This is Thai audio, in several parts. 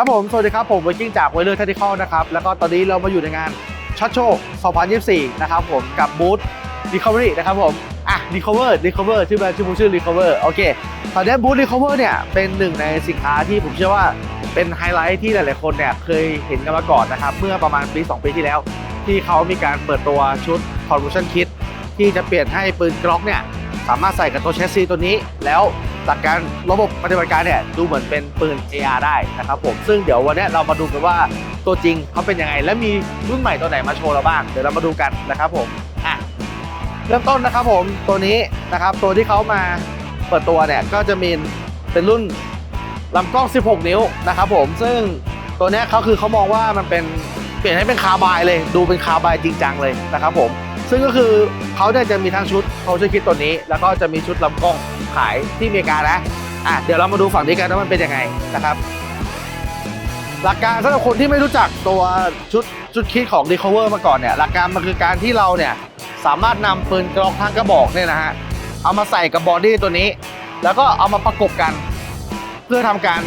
ครับผม สวัสดีครับ ผมวิกิ้งจากไวเลอร์เทคนิคอลนะครับ แล้วก็ตอนนี้เรามาอยู่ในงานช็อตโชว์2024 นะครับผม กับบูธ Recovery นะครับผม อะ Recover Recover ชื่อแบรนด์ชื่อบูธชื่อ Recover โอเค ตอนนี้บูธ Recover เนี่ย เป็นหนึ่งในสินค้าที่ผมเชื่อว่าเป็นไฮไลท์ที่หลาย ๆ คนเนี่ยเคยเห็นกันมาก่อนนะครับ เมื่อประมาณปี 2 ปีที่แล้ว ที่เขามีการเปิดตัวชุด Conversion Kit ที่จะเปลี่ยนให้ปืนกล็อกเนี่ยสามารถใส่กับตัวแชสซีตัวนี้แล้ว จากการระบบปฏิบัติการเนี่ยดูเหมือนเป็นปืน AR ได้นะครับผมซึ่งเดี๋ยววันนี้เรามาดูกันว่าตัวจริงเขาเป็นยังไง และมีรุ่นใหม่ตัวไหนมาโชว์เราบ้างเดี๋ยวเรามาดูกันนะครับผมอะเริ่มต้นนะครับผมตัวนี้นะครับตัวที่เขามาเปิดตัวเนี่ยก็จะมีเป็นรุ่นลำกล้อง 16 นิ้วนะครับผมซึ่งตัวนี้เขาคือเขามองว่ามันเป็นเปลี่ยนให้เป็นคาร์บายเลย ดูเป็นคาร์บายจริงจังเลยนะครับผมซึ่งก็คือเขาเนี่ยจะมีทั้งชุดเขาจะคิดตัวนี้ แล้วก็จะมีชุดลำกล้อง ขายที่อเมริกานะอะเดี๋ยวเรามาดูฝั่งนี้กันว่ามันเป็นยังไงนะครับ หลักการสำหรับคนที่ไม่รู้จักตัวชุดชุดคิดของ Recover มาก่อนเนี่ยหลักการมันคือการที่เราเนี่ยสามารถนำปืนกลอกทั้งกระบอกเนี่ยนะฮะเอามาใส่กับบอดี้ตัวนี้ แล้วก็เอามาประกบกัน เพื่อทำการ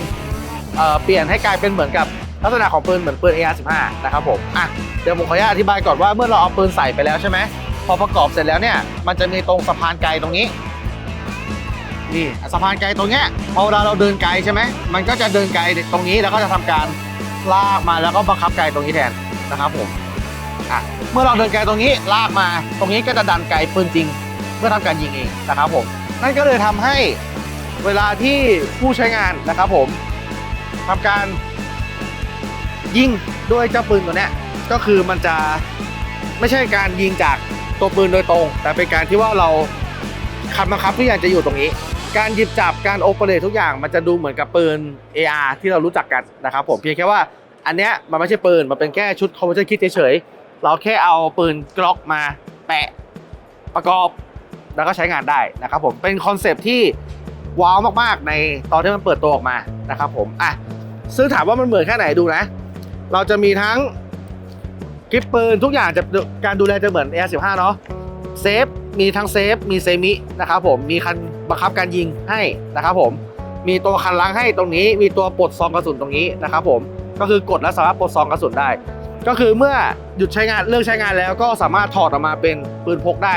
เเปลี่ยนให้กลายเป็นเหมือนกับลักษณะของปืนเหมือนปืน AR15 นะครับผมอะเดี๋ยวผมขออนุญาตอธิบายก่อนว่าเมื่อเราเอาปืนใส่ไปแล้วใช่ไหมพอประกอบเสร็จแล้วเนี่ยมันจะมีตรงสะพานไกลตรงนี้ นี่สะพานไกลตรงเนี้ยพอเวลาเราเดินไกลใช่ไหมมันก็จะเดินไกลตรงนี้แล้วก็จะทำการลากมาแล้วก็บังคับไกลตรงนี้แทนนะครับผมอะเมื่อเราเดินไกลตรงนี้ลากมา ตรงนี้ก็จะดันไกลปืนจริง เพื่อทำการยิงเองนะครับผมนั่นก็เลยทำให้เวลาที่ผู้ใช้งานนะครับผมทำการยิงด้วยเจ้าปืนตัวเนี้ยก็คือมันจะไม่ใช่การยิงจากตัวปืนโดยตรง แต่เป็นการที่ว่าเราคันบังคับทุกอย่างจะอยู่ตรงนี้ การหยิบจับการโอเปเรตทุกอย่างมันจะดูเหมือนกับปืน AR ที่เรารู้จักกันนะครับผมเพียงแค่ว่าอันเนี้ยมันไม่ใช่ปืนมันเป็นแค่ชุดคอมพิวเตอร์คิดเฉยๆเราแค่เอาปืนกล็อกมาแปะประกอบแล้วก็ใช้งานได้นะครับผมเป็นคอนเซปต์ที่ว้าวมากๆ ในตอนที่มันเปิดตัวออกมานะครับผมอะซึ่งถามว่ามันเหมือนแค่ไหนดูนะ เราจะมีทั้งกริปปืนทุกอย่างจะการดูแลจะเหมือน AR15 เนาะเซฟ มีทั้งเซฟ มีเซมินะครับผม มีคันบังคับการยิงให้นะครับผม มีตัวคันล้างให้ตรงนี้ มีตัวปลดซองกระสุนตรงนี้นะครับผม ก็คือกดแล้วสามารถปลดซองกระสุนได้ ก็คือเมื่อหยุดใช้งานเลิกใช้งานแล้วก็สามารถถอดออกมาเป็นปืนพกได้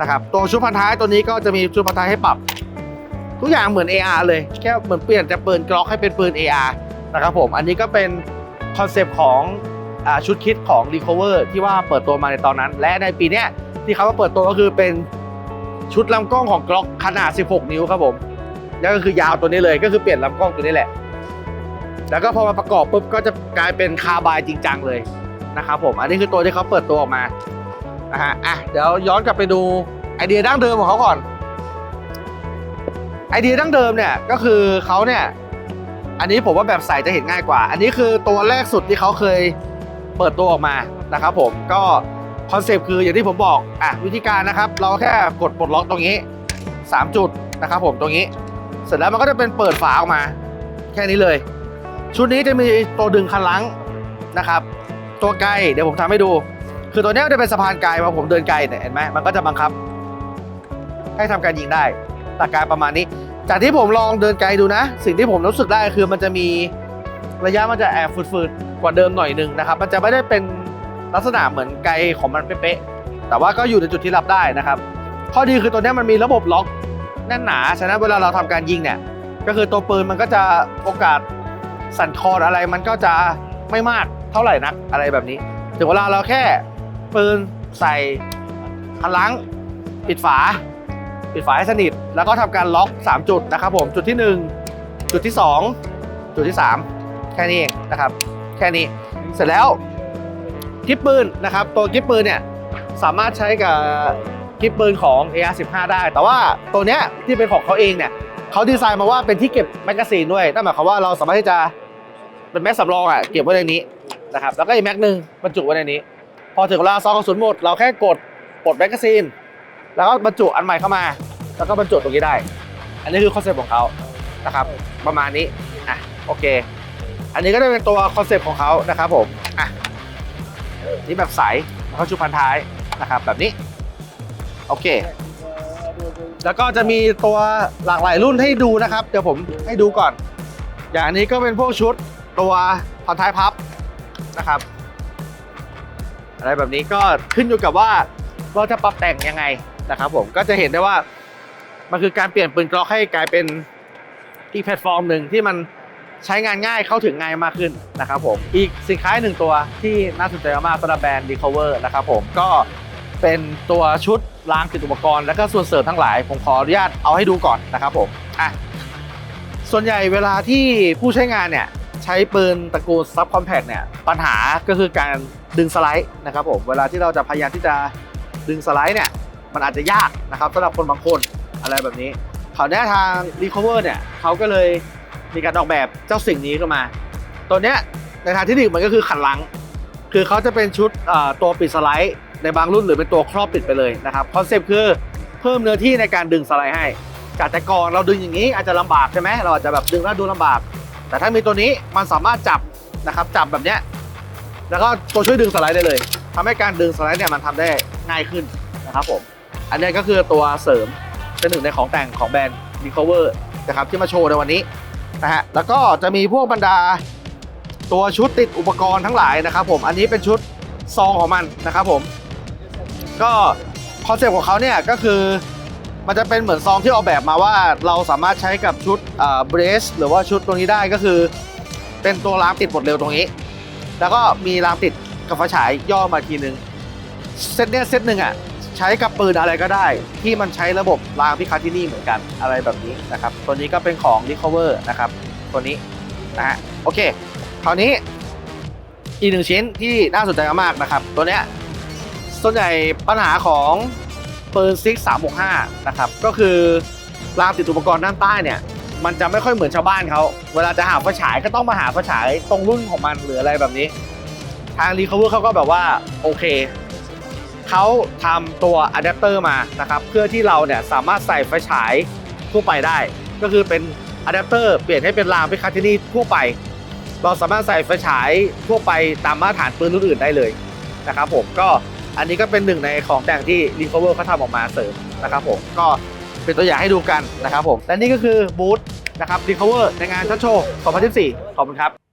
นะครับ ตัวชุดพันท้ายตัวนี้ก็จะมีชุดพันท้ายให้ปรับ ทุกอย่างเหมือน AR เลย แค่เหมือนเปลี่ยนจากปืนกล็อกให้เป็นปืน AR นะครับผม อันนี้ก็เป็นคอนเซปต์ของอชุดคิดของ Recover ที่ว่าเปิดตัวมาในตอนนั้น และในปีนี้ ที่เขามาเปิดตัวก็คือเป็นชุดลำกล้องของกล็อกขนาด 16 นิ้วครับผมแล้วก็คือยาวตัวนี้เลยก็คือเปลี่ยนลำกล้องตัวนี้แหละ แล้วก็พอมาประกอบปุ๊บก็จะกลายเป็นคาร์บายจริงจังเลยนะครับผมอันนี้คือตัวที่เขาเปิดตัวออกมานะฮะอะเดี๋ยวย้อนกลับไปดูไอเดียดั้งเดิมของเขาก่อน ไอเดียดั้งเดิมเนี่ยก็คือเขาเนี่ยอันนี้ผมว่าแบบใส่จะเห็นง่ายกว่า อันนี้คือตัวแรกสุดที่เขาเคยเปิดตัวออกมานะครับผมก็ คอนเซปต์คืออย่างที่ผมบอกอะวิธีการนะครับ เราแค่กดปลดล็อกตรงนี้ 3 จุดนะครับผมตรงนี้ เสร็จแล้วมันก็จะเป็นเปิดฝาออกมา แค่นี้เลย ชุดนี้จะมีตัวดึงคันลังนะครับ ตัวไกลเดี๋ยวผมทำให้ดู คือตัวนี้จะเป็นสะพานไกลพอผมเดินไกลเนี่ยเห็นไหมมันก็จะบังคับ ให้ทำการยิงได้หลักการประมาณนี้ จากที่ผมลองเดินไกลดูนะ สิ่งที่ผมรู้สึกได้คือมันจะมีระยะมันจะแอบฝืดๆกว่าเดิมหน่อยนึงนะครับ มันจะไม่ได้เป็น ลักษณะเหมือนไกลของมันเป๊ะๆแต่ว่าก็อยู่ในจุดที่รับได้นะครับ ข้อดีคือตัวนี้มันมีระบบล็อกแน่นหนาฉะนั้นเวลาเราทำการยิงเนี่ย ก็คือตัวปืนมันก็จะโอกาสสั่นคลอนอะไรมันก็จะไม่มากเท่าไหร่นักอะไรแบบนี้ ถึงเวลาเราแค่ปืนใส่คันลังปิดฝา ปิดฝาให้สนิท แล้วก็ทำการล็อก 3 จุดนะครับผมจุดที่ 1 จุดที่ 2 จุดที่ 3 แค่นี้เองนะครับ แค่นี้เสร็จแล้ว กิบปืนนะครับตัวกิบปืนเนี่ยสามารถใช้กับกิบปืนของ AR15 ได้ แต่ว่าตัวเนี้ยที่เป็นของเขาเองเนี่ยเขาดีไซน์มาว่าเป็นที่เก็บแมกกาซีนด้วยนั่นหมายความว่าเราสามารถที่จะเป็นแม็กสำรองอะเก็บไว้ในนี้นะครับแล้วก็อีกแม็กหนึ่งบรรจุไว้ในนี้ พอถึงเวลาซองกระสุนหมดเราแค่กดปลดแมกกาซีนแล้วก็บรรจุอันใหม่เข้ามา แล้วก็บรรจุตรงนี้ได้ อันนี้คือคอนเซปต์ของเขานะครับประมาณนี้อะโอเค อันนี้ก็จะเป็นตัวคอนเซปต์ของเขานะครับผมอะ นี่แบบใสแล้วก็ชุดพันท้ายนะครับแบบนี้ โอเค แล้วก็จะมีตัวหลากหลายรุ่นให้ดูนะครับ เดี๋ยวผมให้ดูก่อน อย่างนนี้ก็เป็นพวกชุดตัวพันท้ายพับนะครับ อะไรแบบนี้ก็ขึ้นอยู่กับว่าเราจะปรับแต่งยังไงนะครับ ผมก็จะเห็นได้ว่ามันคือการเปลี่ยนปืนกล็อกให้กลายเป็นอีกแพลตฟอร์มหนึ่งที่มัน ใช้งานง่ายเข้าถึงง่ายมากขึ้นนะครับผม อีกสินค้าหนึ่งตัวที่น่าสนใจมากสำหรับแบรนด์ Recover นะครับผมก็เป็นตัวชุดล้างติดอุปกรณ์และก็ส่วนเสริมทั้งหลาย ผมขออนุญาตเอาให้ดูก่อนนะครับผมอะส่วนใหญ่เวลาที่ผู้ใช้งานเนี่ยใช้ปืนตระกูลซับคอมแพกเนี่ยปัญหาก็คือการดึงสไลด์นะครับผมเวลาที่เราจะพยายามที่จะดึงสไลด์เนี่ยมันอาจจะยากนะครับสำหรับคนบางคนอะไรแบบนี้คราวเนี้ยทาง Recover เนี่ยเขาก็เลย มีการออกแบบเจ้าสิ่งนี้ขึ้นมา ตัวเนี้ยในทางที่ดีมันก็คือขันหลัง คือเขาจะเป็นชุดตัวปิดสไลด์ในบางรุ่นหรือเป็นตัวครอบปิดไปเลยนะครับคอนเซปต์คือเพิ่มเนื้อที่ในการดึงสไลด์ให้ จากแต่ก่อนเราดึงอย่างนี้อาจจะลำบากใช่ไหมเราอาจจะแบบดึงแล้วดูลำบาก แต่ถ้ามีตัวนี้มันสามารถจับนะครับจับแบบเนี้ยแล้วก็ตัวช่วยดึงสไลด์ได้เลยทำให้การดึงสไลด์เนี่ยมันทำได้ง่ายขึ้นนะครับผมอันนี้ก็คือตัวเสริมเป็นหนึ่งในของแต่งของแบรนด์ Recover นะครับที่มาโชว์ในวันนี้ นะฮะแล้วก็จะมีพวกบรรดาตัวชุดติดอุปกรณ์ทั้งหลายนะครับผมอันนี้เป็นชุดซองของมันนะครับผมก็คอนเซ็ปต์ของเขาเนี่ยก็คือมันจะเป็นเหมือนซองที่ออกแบบมาว่าเราสามารถใช้กับชุดเบรสหรือว่าชุดตรงนี้ได้ก็คือ เป็นตัวรางติดบทเร็วตรงนี้ แล้วก็มีรางติดกับไฟฉายย่อมาทีนึงเซตเนี้ยเซตหนึ่งอะ ใช้กับปืนอะไรก็ได้ ที่มันใช้ระบบรางพิคาทินี่เหมือนกันอะไรแบบนี้นะครับ ตัวนี้ก็เป็นของ Recover นะครับ ตัวนี้นะฮะโอเค คราวนี้อีกหนึ่งชิ้นที่น่าสนใจมากนะครับ ตัวเนี้ยส่วนใหญ่ปัญหาของปืนซิก365 นะครับ ก็คือรางติดอุปกรณ์ด้านใต้เนี่ย มันจะไม่ค่อยเหมือนชาวบ้านเขา เวลาจะหาไฟฉายก็ต้องมาหาไฟฉายตรงรุ่นของมันหรืออะไรแบบนี้ ทาง Recover เขาก็แบบว่า โอเค เขาทำตัวอะแดปเตอร์มานะครับเพื่อที่เราเนี่ยสามารถใส่ไฟฉายทั่วไปได้ ก็คือเป็นอะแดปเตอร์เปลี่ยนให้เป็นรางพิคาทินี่ทั่วไป เราสามารถใส่ไฟฉายทั่วไปตามมาตรฐานปืนรุ่นอื่นได้เลยนะครับผมก็อันนี้ก็เป็นหนึ่งในของแต่งที่ Recover เขาทำออกมาเสริมนะครับผมก็เป็นตัวอย่างให้ดูกันนะครับผมและนี่ก็คือบูธนะครับ Recover ในงานชัดโชว์ 2024 ขอบคุณครับ